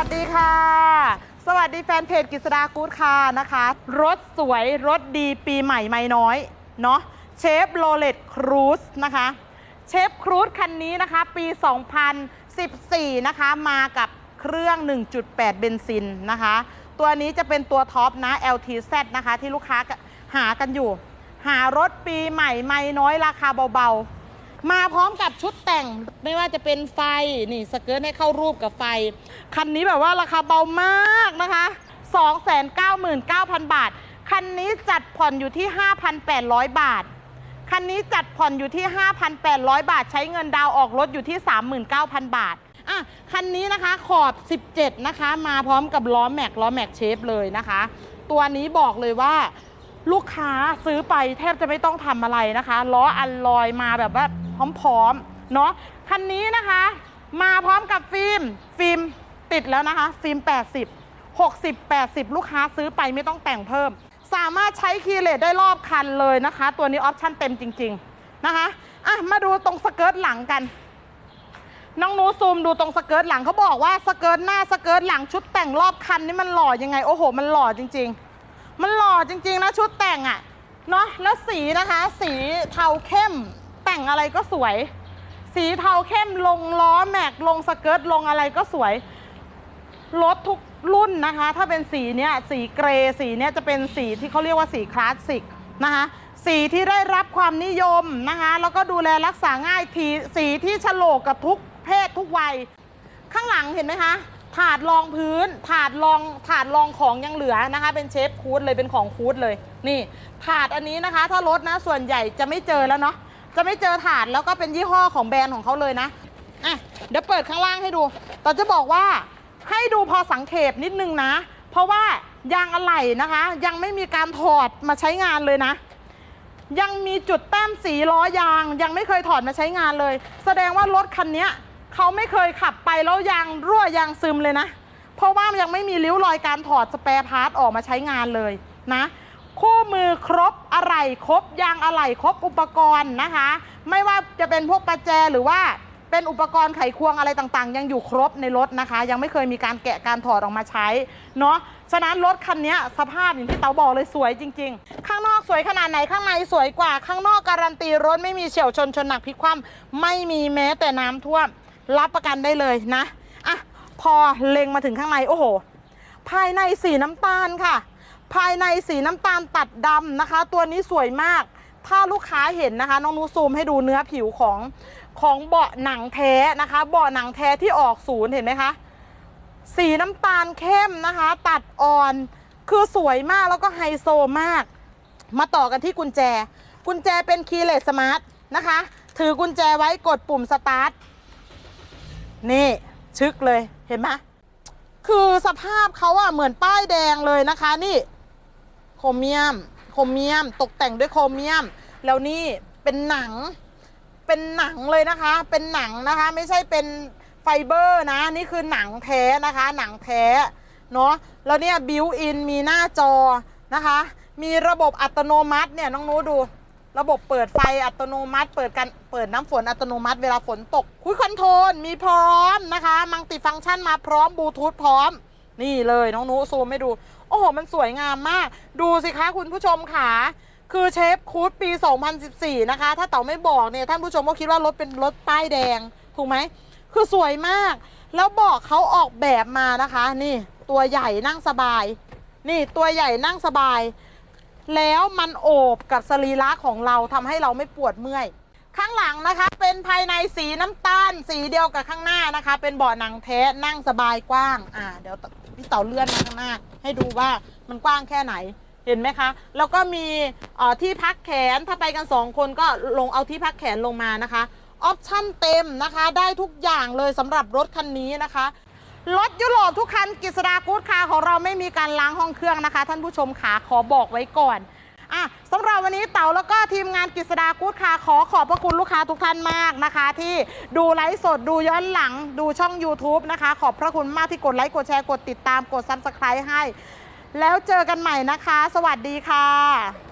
สวัสดีแฟนเพจกิษดากู๊ดค่ะนะคะ รถสวยรถดีปีใหม่ไม่น้อย เนาะเชฟโรเลตครูซนะคะเชฟครูซคันนี้นะคะ ปี 2014 นะคะ มากับเครื่อง 1.8 เบนซินนะคะ ตัวนี้จะเป็นตัวท็อปนะ LTZ นะคะ ที่ลูกค้าหากันอยู่ หารถปีใหม่ไม่น้อยราคาเบาๆ มาพร้อมกับชุดแต่งไม่ว่าจะเป็นไฟนี่สเกิร์ตให้เข้ารูปกับไฟ คันนี้แบบว่าราคาเบามากนะคะ 299,000 บาท คันนี้จัดผ่อนอยู่ที่ 5,800 บาท คันนี้จัดผ่อนอยู่ที่ 5,800 บาท ใช้เงินดาวออกรถอยู่ที่ 39,000 บาทอะคันนี้นะคะขอบ 17 นะคะ มาพร้อมกับล้อแม็กล้อแม็กเชฟเลยนะคะ ตัวนี้บอกเลยว่าลูกค้าซื้อไปแทบจะไม่ต้องทำอะไรนะคะ ล้ออันลอยมาแบบว่า พร้อมๆเนาะคันนี้นะคะ มาพร้อมกับฟิล์มฟิล์มติดแล้วนะคะ ฟิล์ม 80 60 80 ลูกค้าซื้อไปไม่ต้องแต่งเพิ่ม สามารถใช้คีย์เลสได้รอบคันเลยนะคะ ตัวนี้ออปชั่นเต็มจริง ๆนะคะอะมาดูตรงสเกิร์ตหลังกันน้องนูซูมดูตรงสเกิร์ตหลังเขาบอกว่าสเกิร์ตหน้าสเกิร์ตหลังชุดแต่งรอบคันนี่มันหล่อยังไง โอ้โห มันหล่อจริง ๆ มันหล่อจริง ๆ นะชุดแต่งอะ่ะเนาะแล้วสีนะคะ สีเทาเข้ม แต่งอะไรก็สวย สีเทาเข้มลงล้อแม็กลงสเกิร์ตลงอะไรก็สวย รถทุกรุ่นนะคะ ถ้าเป็นสีเนี้ยสีเกรย์สีเนี้ยจะเป็นสีที่เขาเรียกว่าสีคลาสสิกนะคะสีที่ได้รับความนิยมนะคะแล้วก็ดูแลรักษาง่ายทีสีที่ฉลกกับทุกเพศทุกวัย ข้างหลังเห็นไหมคะถาดรองพื้น ถาดรองถาดรองของยังเหลือนะคะ เป็นเชฟคูดเลยเป็นของคูดเลย นี่ ถาดอันนี้นะคะ ถ้ารถนะส่วนใหญ่จะไม่เจอแล้วเนาะ จะไม่เจอถาดแล้วก็เป็นยี่ห้อของแบรนด์ของเขาเลยนะอะเดี๋ยวเปิดข้างล่างให้ดูต่จะบอกว่าให้ดูพอสังเขปนิดนึงนะ เพราะว่ายางอะไหล่นะคะ ยังไม่มีการถอดมาใช้งานเลยนะ ยังมีจุดแต้มสีล้อยาง ยังไม่เคยถอดมาใช้งานเลย แสดงว่ารถคันนี้เขาไม่เคยขับไปแล้วยางรั่วยางซึมเลยนะ เพราะว่ายังไม่มีริ้วรอยการถอดสเปร์พาร์ทออกมาใช้งานเลยนะ คู่มือครบอะไหล่ครบยางอะไหล่ครบอุปกรณ์นะคะ ไม่ว่าจะเป็นพวกประแจหรือว่าเป็นอุปกรณ์ไขควงอะไรต่างๆ ยังอยู่ครบในรถนะคะ ยังไม่เคยมีการแกะการถอดออกมาใช้เนาะฉะนั้นรถคันนี้สภาพอย่างที่เต๋าบอกเลยสวยจริง ๆ ข้างนอกสวยขนาดไหนข้างในสวยกว่า ข้างนอกการันตีรถไม่มีเฉียวชนชนหนักพลิกคว่ำไม่มีแม้แต่น้ำท่วมรับประกันได้เลยนะอะพอเล็งมาถึงข้างในโอ้โห ภายในสีน้ำตาลค่ะ ภายในสีน้ำตาลตัดดำนะคะ ตัวนี้สวยมาก ถ้าลูกค้าเห็นนะคะ น้องนูซูมให้ดูเนื้อผิวของของเบาะหนังแท้นะคะ เบาะหนังแท้ที่ออกศูนย์เห็นไหมคะ สีน้ำตาลเข้มนะคะ ตัดอ่อน คือสวยมากแล้วก็ไฮโซมาก มาต่อกันที่กุญแจ กุญแจเป็นคีย์เลสสมาร์ทนะคะ ถือกุญแจไว้กดปุ่มสตาร์ท นี่ ชึกเลย เห็นไหมคือสภาพเขาอะเหมือนป้ายแดงเลยนะคะนี่ โครเมียม โครเมียม ตกแต่งด้วยโครเมียม แล้วนี่เป็นหนัง เป็นหนังเลยนะคะ เป็นหนังนะคะ ไม่ใช่เป็นไฟเบอร์นะ นี่คือหนังแท้นะคะ หนังแท้ เนาะ แล้วเนี่ยบิวอินมีหน้าจอนะคะ มีระบบอัตโนมัติเนี่ยน้องนู้ดู ระบบเปิดไฟอัตโนมัติ เปิดกันเปิดน้ำฝนอัตโนมัติ เวลาฝนตก คุยคอนโทรล มีพร้อมนะคะ มังติฟังก์ชันมาพร้อมบลูทูธพร้อม นี่เลยน้องนุซูมให้ดู โอ้โห มันสวยงามมาก ดูสิคะคุณผู้ชมค่ะ คือเชฟคูดปี 2014 นะคะ ถ้าเต๋าไม่บอกเนี่ย ท่านผู้ชมก็คิดว่ารถเป็นรถป้ายแดง ถูกไหม คือสวยมาก แล้วบอกเขาออกแบบมานะคะ นี่ตัวใหญ่นั่งสบาย นี่ตัวใหญ่นั่งสบาย แล้วมันโอบกับสรีระของเราทำให้เราไม่ปวดเมื่อย ข้างหลังนะคะ เป็นภายในสีน้ำตาล สีเดียวกับข้างหน้านะคะ เป็นเบาะหนังแท้นั่งสบายกว้างอ่าเดี๋ยวพี่เต๋าเลื่อนมาข้างหน้า ให้ดูว่ามันกว้างแค่ไหนเห็นไหมคะ แล้วก็มีที่พักแขนถ้าไปกันสองคนก็ลงเอาที่พักแขนลงมานะคะออปชั่นเต็มนะคะ ได้ทุกอย่างเลยสำหรับรถคันนี้นะคะรถยุโรปทุกคันกิษดากูดคาของเราไม่มีการล้างห้องเครื่องนะคะ ท่านผู้ชมขาขอบอกไว้ก่อน อะสำหรับวันนี้เต๋าแล้วก็ทีมงานกิษดากูดคาร์ขอขอบพระคุณลูกค้าทุกท่านมากนะคะ ที่ดูไลฟ์สดดูย้อนหลังดูช่อง YouTube นะคะ ขอบพระคุณมากที่กดไลค์กดแชร์กดติดตามกดซับสไครต์ให้ แล้วเจอกันใหม่นะคะ สวัสดีค่ะ